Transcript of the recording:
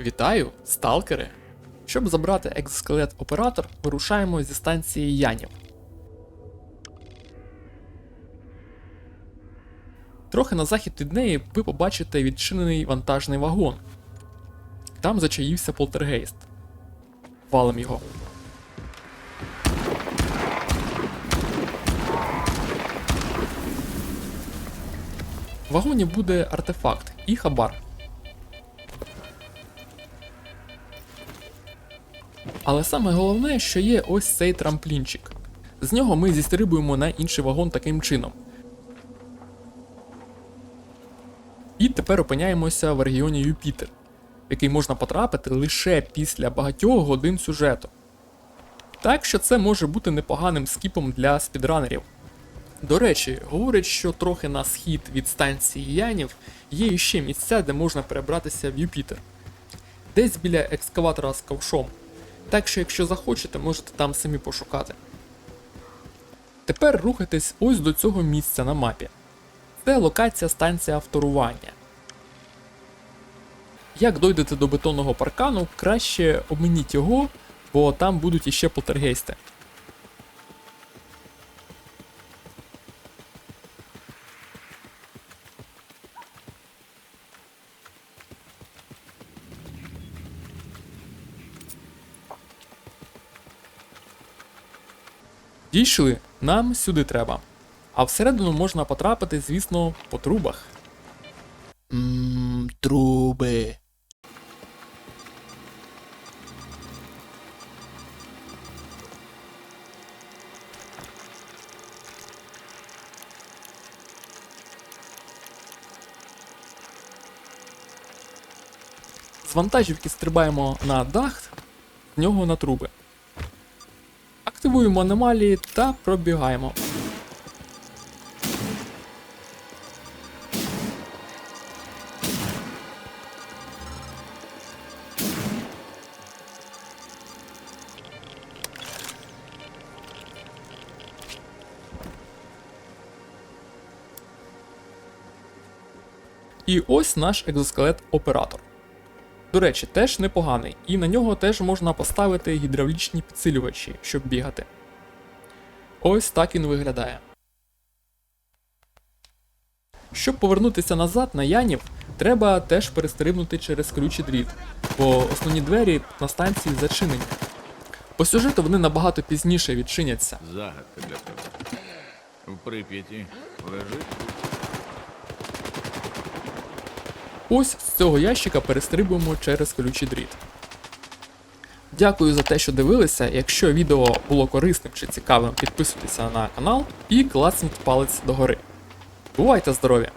Вітаю, сталкери! Щоб забрати екзоскелет оператор, вирушаємо зі станції Янів. Трохи на захід від неї ви побачите відчинений вантажний вагон. Там зачаївся полтергейст. Валим його. В вагоні буде артефакт і хабар. Але саме головне, що є ось цей трамплінчик. З нього ми зістрибуємо на інший вагон таким чином. І тепер опиняємося в регіоні Юпітер, в який можна потрапити лише після багатьох годин сюжету. Так що це може бути непоганим скіпом для спідранерів. До речі, говорять, що трохи на схід від станції Янів є іще місця, де можна перебратися в Юпітер. Десь біля екскаватора з ковшом. Так що, якщо захочете, можете там самі пошукати. Тепер рухайтесь ось до цього місця на мапі. Це локація станція авторування. Як дойдете до бетонного паркану, краще обмініть його, бо там будуть іще полтергейсти. Дійшли, нам сюди треба. А всередину можна потрапити, звісно, по трубах. Ммм, труби. З вантажівки стрибаємо на дах, з нього на труби. Активуємо аномалії та пробігаємо. І ось наш екзоскелет оператор. До речі, теж непоганий, і на нього теж можна поставити гідравлічні підсилювачі, щоб бігати. Ось так він виглядає. Щоб повернутися назад на Янів, треба теж перестрибнути через ключі дріт, бо основні двері на станції зачинені. По сюжету вони набагато пізніше відчиняться. Загадка для тебе. В Прип'яті лежить Ось з цього ящика перестрибуємо через колючий дріт. Дякую за те, що дивилися. Якщо відео було корисним чи цікавим, підписуйтеся на канал і класніть палець догори. Бувайте здорові!